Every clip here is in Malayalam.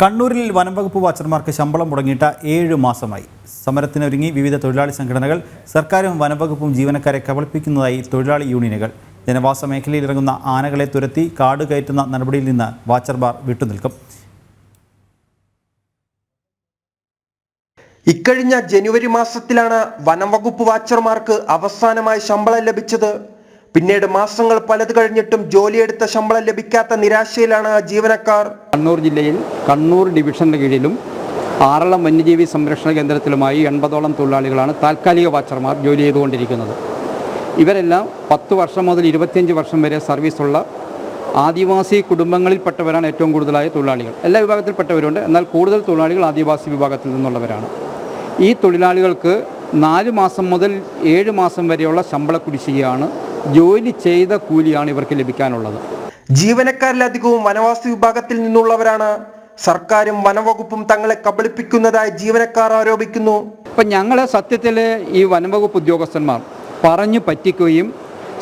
കണ്ണൂരിൽ വനംവകുപ്പ് വാച്ചർമാർക്ക് ശമ്പളം മുടങ്ങിയിട്ട് ഏഴ് മാസമായി. സമരത്തിനൊരുങ്ങി വിവിധ തൊഴിലാളി സംഘടനകൾ സർക്കാരും വനംവകുപ്പും ജീവനക്കാരെ കബളിപ്പിക്കുന്നതായി തൊഴിലാളി യൂണിയനുകൾ. ജനവാസ മേഖലയിൽ ഇറങ്ങുന്ന ആനകളെ തുരത്തി കാട് കയറ്റുന്ന നടപടിയിൽ നിന്ന് വാച്ചർമാർ വിട്ടുനിൽക്കും. ഇക്കഴിഞ്ഞ ജനുവരി മാസത്തിലാണ് വനംവകുപ്പ് വാച്ചർമാർക്ക് അവസാനമായി ശമ്പളം ലഭിച്ചത്. പിന്നീട് മാസങ്ങൾ പലത് കഴിഞ്ഞിട്ടും ജോലിയെടുത്ത ശമ്പളം ലഭിക്കാത്ത നിരാശയിലാണ് ജീവനക്കാർ. കണ്ണൂർ ജില്ലയിൽ കണ്ണൂർ ഡിവിഷന്റെ കീഴിലും ആറളം വന്യജീവി സംരക്ഷണ കേന്ദ്രത്തിലുമായി എൺപതോളം തൊഴിലാളികളാണ് താൽക്കാലിക വാച്ചർമാർ ജോലി ചെയ്തുകൊണ്ടിരിക്കുന്നത്. ഇവരെല്ലാം പത്ത് വർഷം മുതൽ ഇരുപത്തിയഞ്ച് വർഷം വരെ സർവീസുള്ള ആദിവാസി കുടുംബങ്ങളിൽപ്പെട്ടവരാണ് ഏറ്റവും കൂടുതലായ തൊഴിലാളികൾ. എല്ലാ വിഭാഗത്തിൽപ്പെട്ടവരുണ്ട്. എന്നാൽ കൂടുതൽ തൊഴിലാളികൾ ആദിവാസി വിഭാഗത്തിൽ നിന്നുള്ളവരാണ്. ഈ തൊഴിലാളികൾക്ക് നാല് മാസം മുതൽ ഏഴ് മാസം വരെയുള്ള ശമ്പള കുടിശ്ശികയാണ് ജോലി ചെയ്ത കൂലിയാണ് ഇവർക്ക് ലഭിക്കാനുള്ളത്. ജീവനക്കാരിലധികവും വനവാസി വിഭാഗത്തിൽ നിന്നുള്ളവരാണ്. സർക്കാരും വനംവകുപ്പും തങ്ങളെ കബളിപ്പിക്കുന്നതായി ജീവനക്കാർ ആരോപിക്കുന്നു. ഇപ്പം ഞങ്ങളെ സത്യത്തിൽ ഈ വനംവകുപ്പ് ഉദ്യോഗസ്ഥന്മാർ പറഞ്ഞു പറ്റിക്കുകയും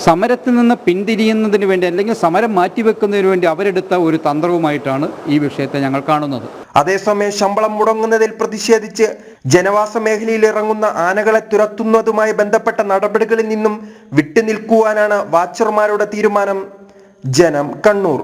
സമരത്തിൽ നിന്ന് പിന്തിരിയുന്നതിന് വേണ്ടി അല്ലെങ്കിൽ സമരം മാറ്റിവെക്കുന്നതിന് വേണ്ടി അവരെടുത്ത ഒരു തന്ത്രവുമായിട്ടാണ് ഈ വിഷയത്തെ ഞങ്ങൾ കാണുന്നത്. അതേസമയം ശമ്പളം മുടങ്ങുന്നതിൽ പ്രതിഷേധിച്ച് ജനവാസ മേഖലയിൽ ഇറങ്ങുന്ന ആനകളെ തുരത്തുന്നതുമായി ബന്ധപ്പെട്ട നടപടികളിൽ നിന്നും വിട്ടുനിൽക്കുവാനാണ് വാച്ചർമാരുടെ തീരുമാനം. ജനം കണ്ണൂർ.